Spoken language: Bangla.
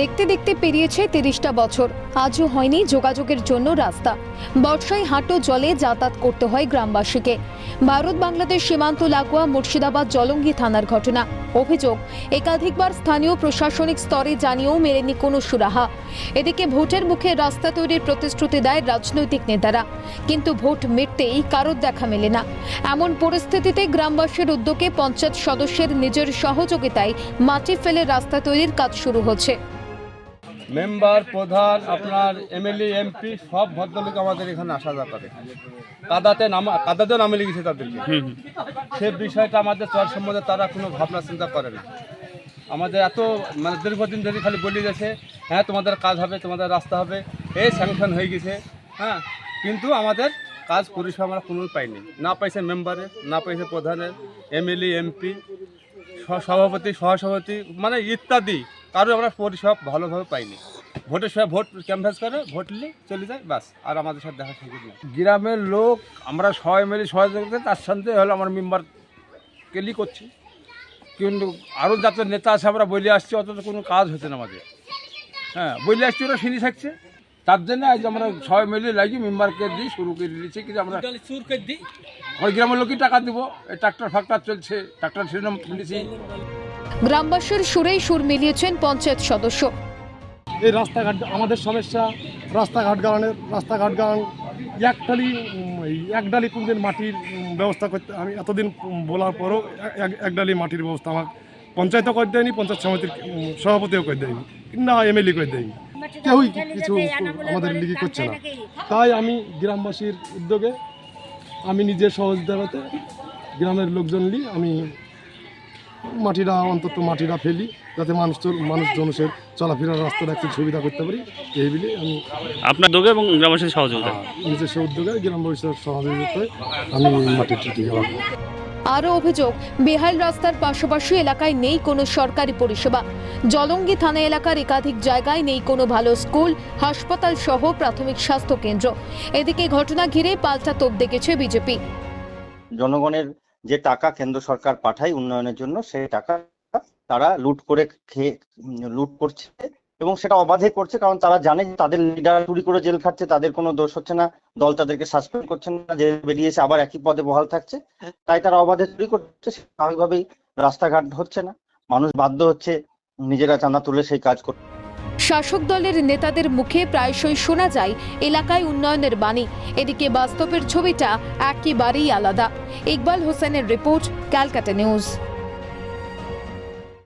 দেখতে দেখতে পেরিয়েছে তিরিশটা বছর। আজও হয়নি যোগাযোগের জন্য রাস্তা। বর্ষায় হাঁটো জলে যাতায়াত করতে হয় গ্রামবাসীকে। ভারত বাংলাদেশ সীমান্ত লাগোয়া মুর্শিদাবাদ জলঙ্গি থানার ঘটনা। অভিযোগ, একাধিকবার স্থানীয় প্রশাসনিক স্তরে জানিয়েও মেলেনি কোনো সুরাহা। এদিকে ভোটের মুখে রাস্তা তৈরির প্রতিশ্রুতি দেয় রাজনৈতিক নেতারা। কিন্তু ভোট মিটতেই কারোর দেখা মেলে না। এমন পরিস্থিতিতে গ্রামবাসীর উদ্যোগে পঞ্চায়েত সদস্যের নিজের সহযোগিতায় মাটি ফেলে রাস্তা তৈরির কাজ শুরু হচ্ছে। মেম্বার প্রধান আপনার এমএলএ এমপি সব ভদ্রলোক আমাদের এখানে আসা যাওয়া করে। কাদাতে নামা কাদাতেও নামে লেগেছে তাদেরকে। সে বিষয়টা আমাদের চর সম্বন্ধে তারা কোনো ভাবনা চিন্তা করে না। আমাদের এত মানে দীর্ঘদিন ধরে খালি বলে গেছে হ্যাঁ তোমাদের কাজ হবে তোমাদের রাস্তা হবে এই স্যাংশন হয়ে গেছে। হ্যাঁ কিন্তু আমাদের কাজ পরিষেবা আমরা কোনো পাইনি। না পাইছে মেম্বারের না পাইছে প্রধানের এমএলএ এমপি সভাপতি সহসভাপতি মানে ইত্যাদি। কারও আমরা পরিষেবা ভালোভাবে পাইনি। ভোটের সময় ভোট ক্যাম্পাস করে ভোট নিলে চলে যায় বাস। আর আমাদের সাথে দেখা সুযোগ নেই। গ্রামের লোক আমরা সবাই মিলে সহযোগিতা তার সাথে হলো আমার মেম্বার কেলি করছি। কিন্তু আরও যাতে নেতা আছে আমরা বলে আসছি অত কোনো কাজ হচ্ছে না আমাদের। হ্যাঁ বলে আসছি ওরা শুনি থাকছে তার জন্য আজ আমরা সবাই মিলে লাগি মেম্বারকে দিই শুরু করে দিয়েছি কিন্তু আমরা দিই। ওই গ্রামের লোকই টাকা দিব। এই ট্রাক্টর ফাক্টর চলছে ট্রাক্টর সেরকম তুলেছি গ্রামবাসীর সুরেই সুর মিলিয়েছেন পঞ্চায়েত সদস্য। এই রাস্তাঘাট, আমাদের সমস্যা রাস্তাঘাট গালানের রাস্তাঘাট গালান একটালি একডালি কোনদিন মাটির ব্যবস্থা করতে আমি এতদিন বলার পরও এক- এক- একডালি মাটির ব্যবস্থা আমার পঞ্চায়েতও করে দেয়নি, পঞ্চায়েত সমিতির সভাপতিও করে দেয়নি, না এমএলএ করে দেয়নি। কেউই কিছু আমাদের লিগি করছে না। তাই আমি গ্রামবাসীর উদ্যোগে আমি নিজের সহযোগিতাতে গ্রামের লোকজন নিয়ে আমি মাটিরা অন্তত মাটিরা ফেলি যাতে মানুষ মানুষ জনসের চলাফেরার রাস্তাটা একটু সুবিধা করতে পারি। এই বলে আমি আপনার দোগে এবং গ্রামবাসীর সহযোগিতা নিজস্ব উদ্যোগে গ্রাম পরিষদের সহযোগিতায় আমি মাটির টুটি গেলাম। আরও অভিযোগ বেহাল রাস্তার পাশাপাশি এলাকায় নেই কোনো সরকারি পরিষেবা। জলঙ্গি থানা এলাকার একাধিক জায়গায় নেই কোনো ভালো স্কুল হাসপাতাল সহ প্রাথমিক স্বাস্থ্য কেন্দ্র। এদিকে ঘটনা ঘিরে পাল্টা তোপ দেখেছে বিজেপি। জনগণের যে টাকা কেন্দ্র সরকার পাঠায় উন্নয়নের জন্য সেই টাকা তারা লুট করে খেয়ে লুট করছে এবং সেটা অবাধে করছে কারণ তারা জানে যে তাদের লিডার চুরি করে জেল খাচ্ছে তাদের কোনো দোষ হচ্ছে না দল তাদেরকে সাসপেন্ড করছে না যে বেরিয়েছে আবার একই পদে বহাল থাকছে। তাই তারা অবাধে চুরি করছে স্বাভাবিকভাবেই রাস্তাঘাট হচ্ছে না। মানুষ বাধ্য হচ্ছে নিজেরা চাঁদা তুলে সেই কাজ করতে শাসক দলের নেতাদের মুখে প্রায়শই শোনা যায় এলাকায় উন্নয়নের বাণী। এদিকে বাস্তবের ছবিটা একেবারেই আলাদা। Iqbal Hussain report Calcutta news.